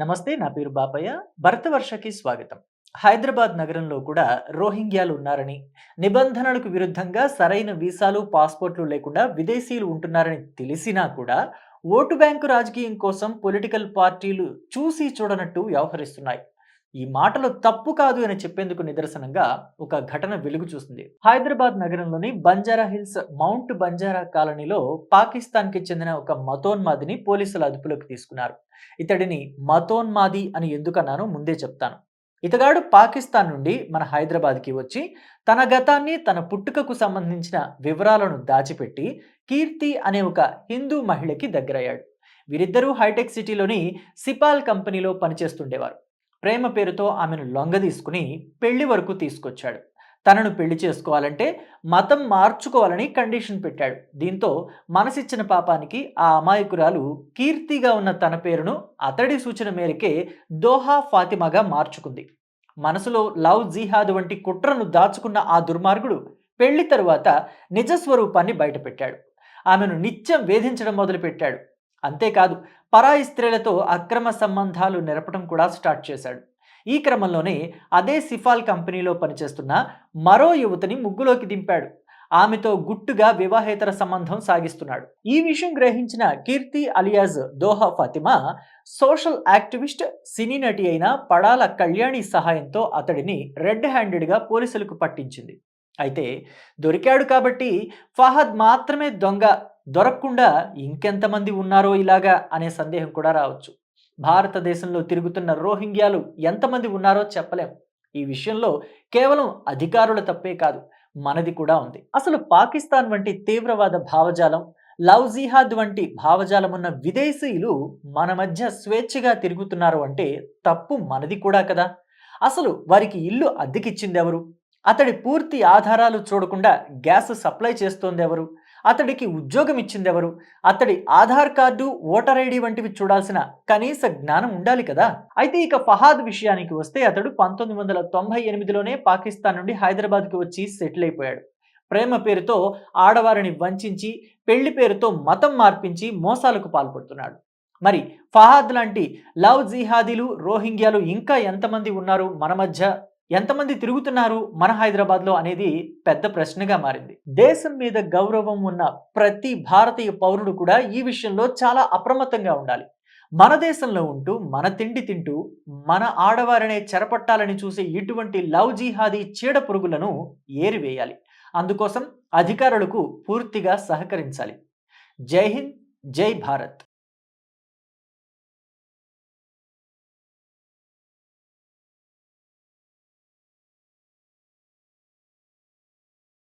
నమస్తే నా పేరు బాపయ్య. భరతవర్షకి స్వాగతం. హైదరాబాద్ నగరంలో కూడా రోహింగ్యాలు ఉన్నారని నిబంధనలకు విరుద్ధంగా సరైన వీసాలు పాస్పోర్ట్లు లేకుండా విదేశీయులు ఉంటున్నారని తెలిసినా కూడా ఓటు బ్యాంకు రాజకీయం కోసం పొలిటికల్ పార్టీలు చూసి చూడనట్టు వ్యవహరిస్తున్నాయి. ఈ మాటలు తప్పు కాదు అని చెప్పేందుకు నిదర్శనంగా ఒక ఘటన వెలుగు చూసింది హైదరాబాద్ నగరంలోని బంజారా హిల్స్ మౌంట్ బంజారా కాలనీలో పాకిస్తాన్కి చెందిన ఒక మతోన్మాదిని పోలీసులు అదుపులోకి తీసుకున్నారు. ఇతడిని మతోన్మాది అని ఎందుకన్నానో ముందే చెప్తాను. ఇతగాడు పాకిస్తాన్ నుండి మన హైదరాబాద్కి వచ్చి తన గతాన్ని తన పుట్టుకకు సంబంధించిన వివరాలను దాచిపెట్టి కీర్తి అనే ఒక హిందూ మహిళకి దగ్గరయ్యాడు. వీరిద్దరూ హైటెక్ సిటీలోని సిపాల్ కంపెనీలో పనిచేస్తుండేవారు. ప్రేమ పేరుతో ఆమెను లొంగదీసుకుని పెళ్ళి వరకు తీసుకొచ్చాడు. తనను పెళ్ళి చేసుకోవాలంటే మతం మార్చుకోవాలని కండిషన్ పెట్టాడు. దీంతో మనసిచ్చిన పాపానికి ఆ అమాయకురాలు కీర్తిగా ఉన్న తన పేరును అతడి సూచన మేరకే దోహా ఫాతిమాగా మార్చుకుంది. మనసులో లవ్ జిహాద్ వంటి కుట్రను దాచుకున్న ఆ దుర్మార్గుడు పెళ్ళి తరువాత నిజ స్వరూపాన్ని బయటపెట్టాడు. ఆమెను నిత్యం వేధించడం మొదలుపెట్టాడు. అంతేకాదు పరాయి స్త్రీలతో అక్రమ సంబంధాలు నెరపడం కూడా స్టార్ట్ చేశాడు. ఈ క్రమంలోనే అదే సిఫాల్ కంపెనీలో పనిచేస్తున్న మరో యువతిని ముగ్గులోకి దింపాడు. ఆమెతో గుట్టుగా వివాహేతర సంబంధం సాగిస్తున్నాడు. ఈ విషయం గ్రహించిన Keerthi alias Doha Fatima social activist సినీ నటి అయిన పడాల కళ్యాణి సహాయంతో అతడిని రెడ్ హ్యాండెడ్గా పోలీసులకు పట్టించింది. అయితే దొరికాడు కాబట్టి ఫహద్ మాత్రమే దొంగ దొరకకుండా ఇంకెంతమంది ఉన్నారో ఇలాగా అనే సందేహం కూడా రావచ్చు. భారతదేశంలో తిరుగుతున్న రోహింగ్యాలు ఎంతమంది ఉన్నారో చెప్పలేం. ఈ విషయంలో కేవలం అధికారుల తప్పే కాదు మనది కూడా ఉంది. అసలు పాకిస్తాన్ వంటి తీవ్రవాద భావజాలం లవ్ జిహాద్ వంటి భావజాలం ఉన్న విదేశీయులు మన మధ్య స్వేచ్ఛగా తిరుగుతున్నారు అంటే తప్పు మనది కూడా కదా. అసలు వారికి ఇల్లు అద్దెకిచ్చింది ఎవరు అతడి పూర్తి ఆధారాలు చూడకుండా గ్యాస్ సప్లై చేస్తోంది ఎవరు అతడికి ఉద్యోగం ఇచ్చింది ఎవరు అతడి ఆధార్ కార్డు ఓటర్ ఐడి వంటివి చూడాల్సిన కనీస జ్ఞానం ఉండాలి కదా? అయితే ఇక ఫహాద్ విషయానికి వస్తే అతడు పంతొమ్మిది వందల తొంభై ఎనిమిదిలోనే పాకిస్తాన్ నుండి హైదరాబాద్కి వచ్చి సెటిల్ అయిపోయాడు. ప్రేమ పేరుతో ఆడవారిని వంచి పెళ్ళి పేరుతో మతం మార్పించి మోసాలకు పాల్పడుతున్నాడు. మరి ఫహాద్ లాంటి లవ్ జిహాదీలు రోహింగ్యాలు ఇంకా ఎంతమంది ఉన్నారు మన మధ్య? ఎంతమంది తిరుగుతున్నారు మన హైదరాబాద్లో అనేది పెద్ద ప్రశ్నగా మారింది. దేశం మీద గౌరవం ఉన్న ప్రతి భారతీయ పౌరుడు కూడా ఈ విషయంలో చాలా అప్రమత్తంగా ఉండాలి. మన దేశంలో ఉంటూ మన తిండి తింటూ మన ఆడవారినే చెరపట్టాలని చూసే ఇటువంటి లవ్ జీహాదీ చీడ పురుగులను ఏరివేయాలి. అందుకోసం అధికారులకు పూర్తిగా సహకరించాలి. జై హింద్ జై భారత్.